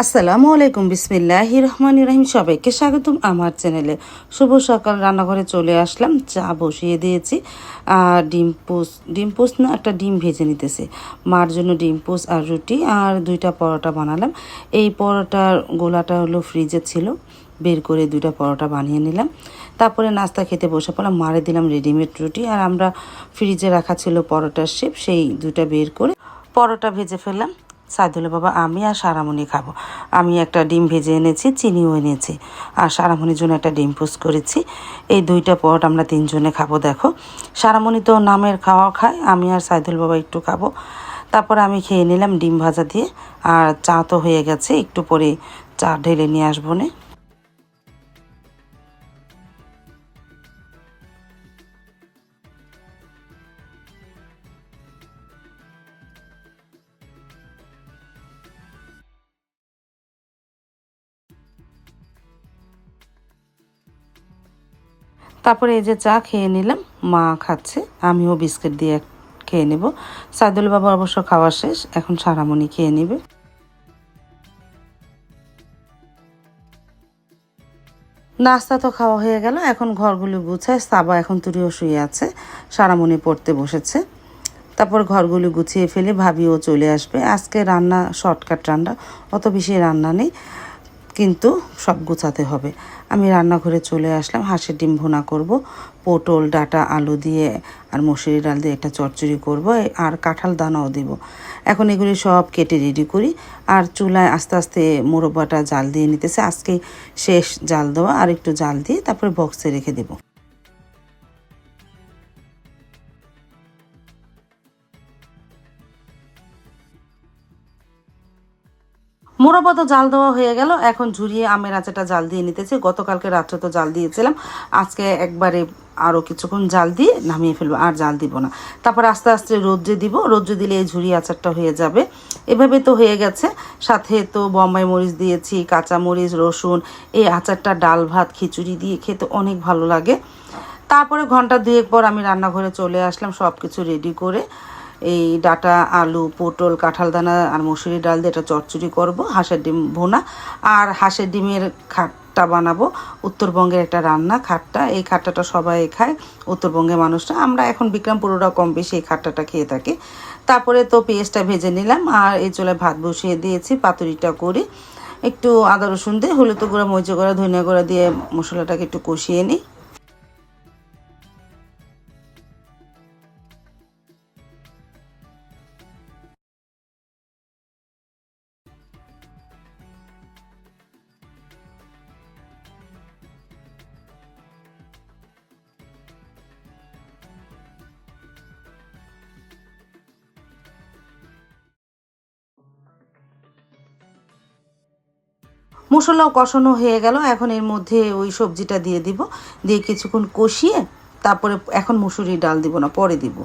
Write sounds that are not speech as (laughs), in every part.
আসসালামু আলাইকুম বিসমিল্লাহ রহমান রহিম। সবাইকে স্বাগতম আমার চ্যানেলে। শুভ সকাল, রান্নাঘরে চলে আসলাম। চা বসিয়ে দিয়েছি। আর ডিম পোস ডিম পোস না, একটা ডিম ভেজে নিতেছে। মার জন্য ডিম পোস আর রুটি আর দুইটা পরোটা বানালাম। এই পরোটার গোলাটা হলো ফ্রিজে ছিল। বের করে দুইটা পরোটা বানিয়ে নিলাম। তারপরে নাস্তা খেতে বসে পড়লাম। মারে দিলাম রেডিমেড রুটি। আর আমরা ফ্রিজে রাখা ছিল পরোটার শেপ, সেই দুইটা বের করে পরোটা ভেজে ফেললাম। সাইদুল বাবা, আমি আর সারামণি খাব। আমি একটা ডিম ভেজে এনেছি, চিনিও এনেছি। আর সারামণির জন্য একটা ডিম পোস্ট করেছি। এই দুইটা পট আমরা তিনজনে খাব, দেখো। সারামণি তো নামের খাওয়া খায়, আমি আর সাইদুল বাবা একটু খাব। তারপর আমি খেয়ে নিলাম ডিম ভাজা দিয়ে। আর চা তো হয়ে গেছে, একটু পরে চা ঢেলে নিয়ে আসব না। তারপরে এই যে চা খেয়ে নিলাম। মা খাচ্ছে, আমিও বিস্কিট দিয়ে খেয়ে নেব। সাইদুল বাবা অবশ্য খাওয়া শেষ, এখন সারামণি খেয়ে নেবে। নাস্তা তো খাওয়া হয়ে গেল, এখন ঘরগুলো গুছায় সাবা এখন তুরিও শুয়ে আছে, সারামণি পড়তে বসেছে। তারপর ঘরগুলো গুছিয়ে ফেলে ভাবিও চলে আসবে। আজকে রান্না, শর্টকাট রান্না, অত বেশি রান্না নেই। কিন্তু সব গুছাতে হবে। আমি রান্নাঘরে চলে আসলাম, হাঁসের ডিম ভুনা করব, পটল, ডাটা, আলু দিয়ে আর মসুরি ডাল দিয়ে একটা চচ্চড়ি করব আর কাঁঠাল দানাও দিব। এখন এগুলি সব কেটে রেডি করি আর চুলায় আস্তে আস্তে মোরব্বাটা জাল দিয়ে নিতেছে। আজকে শেষ জাল দেওয়া আর একটু জাল দিয়ে তারপরে বক্সে রেখে দেবো। মোরব্বা জাল দেওয়া হয়ে গেল। এখন ঝুরিয়ে আমের আচাটা জাল দিয়ে নিতেছি। গতকালকে রাত্রে তো জাল দিয়েছিলাম। আজকে একবারে আরও কিছুক্ষণ জাল দিয়ে নামিয়ে ফেলব। আর জাল দিব না। তারপর আস্তে আস্তে রোদ্রে দিব। রোদ্রে দিলে এই ঝুরি আচারটা হয়ে যাবে। এভাবে তো হয়ে গেছে। সাথে তো বম্বাই মরিচ দিয়েছি কাঁচা মরিচ রসুন। এই আচারটা ডাল, ভাত, খিচুড়ি দিয়ে খেতে অনেক ভালো লাগে। তারপরে ঘণ্টা দুয়েক পর আমি রান্নাঘরে চলে আসলাম। সব কিছু রেডি করে এই ডাটা, আলু, পটল, কাঁঠাল দানা আর মসুরি ডাল দিয়ে এটা চচ্চড়ি করব, হাঁসের ডিম ভোনা। আর হাঁসের ডিমের খাট্টা বানাবো, উত্তরবঙ্গের একটা রান্না খাট্টা। এই খাট্টাটা সবাই খায়, উত্তরবঙ্গের মানুষরা। আমরা এখন বিক্রমপুররা কম বেশি এই খাট্টাটা খেয়ে থাকি। তারপরে তো পেঁয়াজটা ভেজে নিলাম, আর এই চলে ভাত বসিয়ে দিয়েছি, পাতুরিটা করে। একটু আদা রসুন দিয়ে হলুদ গুঁড়া মরিচ গুঁড়া, ধনিয়া গুঁড়া দিয়ে মশলাটাকে একটু কষিয়ে নিই। মশলাও কষানো হয়ে গেল। এখন এর মধ্যে ওই সবজিটা দিয়ে দিব। দিয়ে কিছুক্ষণ কষিয়ে তারপরে এখন মুসুরি ডাল দিব না, পরে দিব।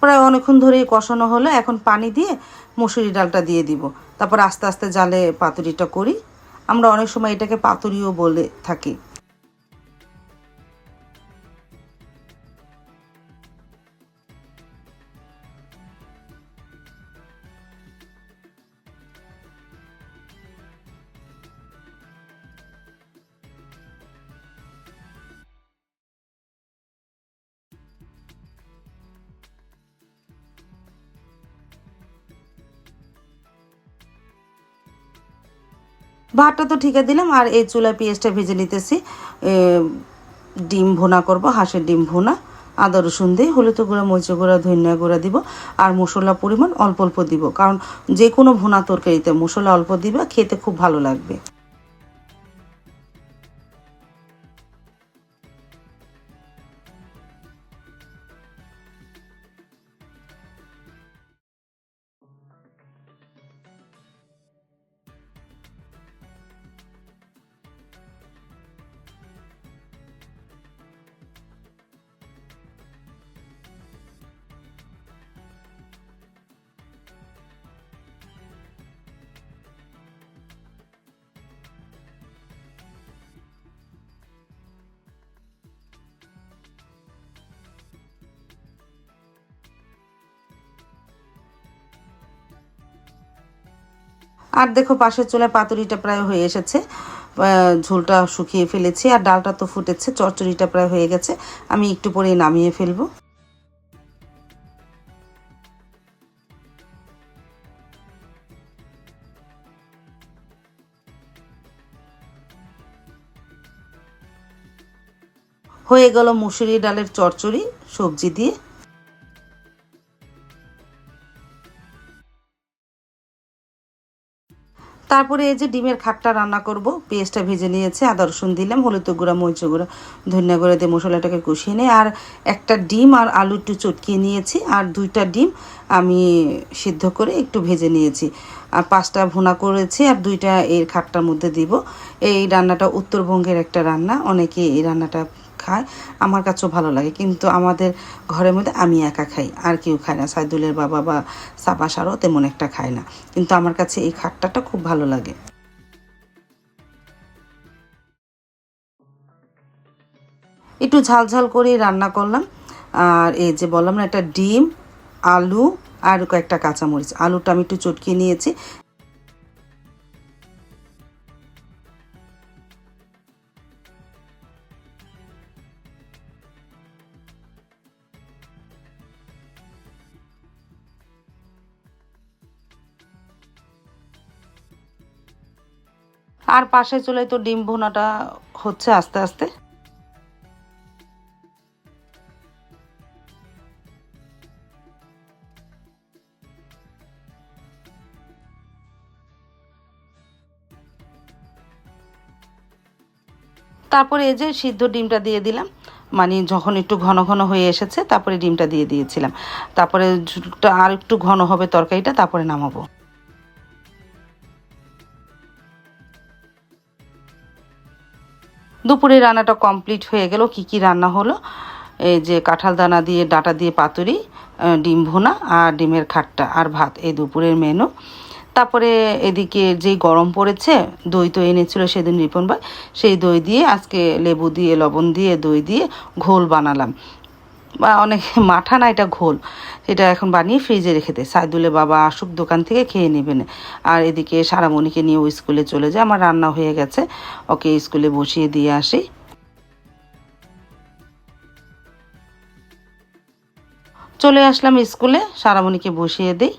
প্রায় অনেকক্ষণ ধরেই কষানো হলো। এখন পানি দিয়ে মুসুরি ডালটা দিয়ে দিব। তারপর আস্তে আস্তে জালে পাতুরিটা করি। আমরা অনেক সময় এটাকে পাতুরিও বলে থাকি। ভাতটা তো ঠিকে দিলাম, আর এই চুলায় পেঁয়াজটা ভেজে নিতেছি। ডিম ভুনা করব, হাঁসের ডিম ভুনা, আদা, রসুন দিয়ে হলুদ গুঁড়া মরিচ গুঁড়া, ধনিয়া গুঁড়া দিব, আর মশলা পরিমাণ অল্প অল্প দিব, কারণ যে কোনো ভুনা তরকারিতে মশলা অল্প দিবা, খেতে খুব ভালো লাগবে। আর দেখো পাশের চুলায় পাতুরিটা প্রায় হয়ে এসেছে। ঝোলটা শুকিয়ে ফেলেছি আর ডালটা তো ফুটেছে, চচ্চড়িটা প্রায় হয়ে গেছে। আমি একটু পরেই নামিয়ে ফেলব। হয়ে গেল মুসুরি ডালের চচ্চড়ি, সবজি দিয়ে। তারপরে এই যে ডিমের খাটটা রান্না করব, পেঁয়াজটা ভেজে নিয়েছে, আদা রসুন দিলাম, হলুদ গুঁড়া, মরিচ গুঁড়া, ধনিয়া গুঁড়া দিয়ে মশলাটাকে কষিয়ে নিয়ে, আর একটা ডিম আর আলু একটু চটকিয়ে নিয়েছি, আর দুইটা ডিম আমি সিদ্ধ করে একটু ভেজে নিয়েছি। আর পাঁচটা ভুনা করেছি, আর দুইটা এর খাটটার মধ্যে দিব। এই রান্নাটা উত্তরবঙ্গের একটা রান্না, অনেকে এই রান্নাটা খায়, আমার কাছেও ভালো লাগে। কিন্তু আমাদের ঘরের মধ্যে আমি একা খাই, আর কেউ খায় না। সাইদুলের বাবা বা সাবাসারও তেমন একটা খায় না। কিন্তু আমার কাছে এই খাট্টাটা খুব ভালো লাগে। একটু ঝাল ঝাল করে রান্না করলাম। আর এই যে বললাম না, একটা ডিম, আলু আর কয়েকটা কাঁচামরিচ। আলুটা আমি একটু চটকিয়ে নিয়েছি। আর পাশে চলে তো ডিম ভুনাটা হচ্ছে আস্তে আস্তে। তারপরে এই যে সিদ্ধ ডিমটা দিয়ে দিলাম। মানে যখন একটু ঘন ঘন হয়ে এসেছে, তারপরে ডিমটা দিয়ে দিয়েছিলাম। তারপরে আর একটু ঘন হবে তরকারিটা, তারপরে নামাবো। দুপুরে রান্নাটা কমপ্লিট হয়ে গেল। কি কি রান্না হলো? এই যে কাঁঠাল দানা দিয়ে, ডাটা দিয়ে পাতুরি ডিম ভুনা আর ডিমের খাট্টা আর ভাত এই দুপুরের মেনু তারপরে এদিকে যেই গরম পড়েছে, দই তো এনেছিল সেদিন রিপন ভাই, সেই দই দিয়ে আজকে লেবু দিয়ে, লবণ দিয়ে, দই দিয়ে ঘোল বানালাম। বা অনেক (laughs) মাঠা না, এটা ঘোল। এটা এখন বানিয়ে ফ্রিজে রেখে দেয় সাইদুলে বাবা আসুক দোকান থেকে খেয়ে নেবেন। আর এদিকে সারামণিকে নিয়ে ও স্কুলে চলে যায় আমার রান্না হয়ে গেছে। ওকে স্কুলে বসিয়ে দিয়ে আসি। চলে আসলাম স্কুলে, সারামণিকে বসিয়ে দিই।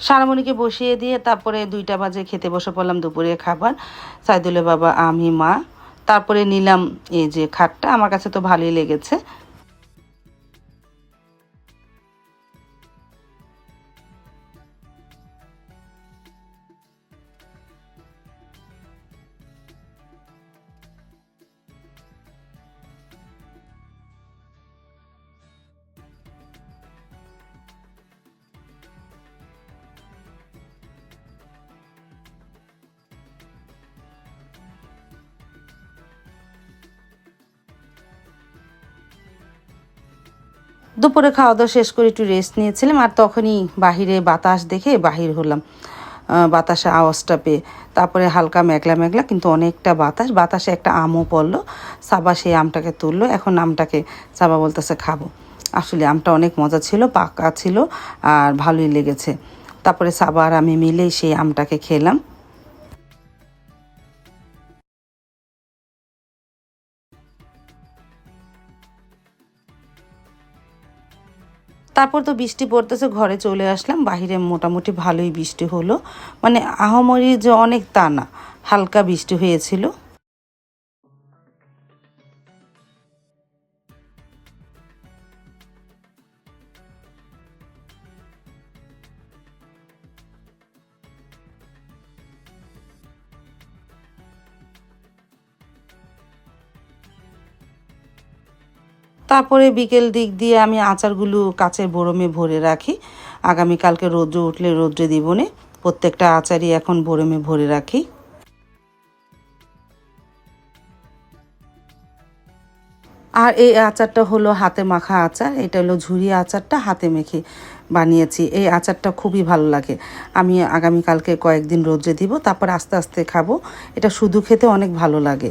সারামণিকে বসিয়ে দিয়ে তারপরে দুইটা বাজে খেতে বসে পড়লাম দুপুরে খাবার। সাইদুলের বাবা, আমি, মা। তারপরে নিলাম এই যে খাটটা। আমার কাছে তো ভালোই লেগেছে। দুপুরে খাওয়া দাওয়া শেষ করে একটু রেস্ট নিয়েছিলাম আর তখনই বাহিরে বাতাস দেখে বাহির হলাম। বাতাসে আওয়াজটা পেয়ে। তারপরে হালকা মেঘলা মেঘলা কিন্তু অনেকটা বাতাস। বাতাসে একটা আমও পড়ল। সাবা সেই আমটাকে তুললো। এখন আমটাকে সাবা বলতেছে, খাব। আসলে আমটা অনেক মজা ছিল, পাকা ছিল আর ভালোই লেগেছে। তারপরে সাবা আর আমি মিলেই সেই আমটাকে খেলাম। তারপর তো বৃষ্টি পড়তেছে, ঘরে চলে আসলাম। বাহিরে মোটামুটি ভালোই বৃষ্টি হলো। মানে আহমরি যে অনেক তা না, হালকা বৃষ্টি হয়েছিল। তারপরে বিকেল দিক দিয়ে আমি আচারগুলো কাছের বোরমে ভরে রাখি। আগামীকালকে রৌদ্র উঠলে রৌদ্রে দিবনে প্রত্যেকটা আচারই এখন বোরমে ভরে রাখি। আর এই আচারটা হলো হাতে মাখা আচার, এটা হলো ঝুরি আচারটা হাতে মেখে বানিয়েছি। এই আচারটা খুবই ভালো লাগে। আমি আগামীকালকে কয়েকদিন রোদ্রে দিব, তারপর আস্তে আস্তে খাব। এটা শুধু খেতে অনেক ভালো লাগে।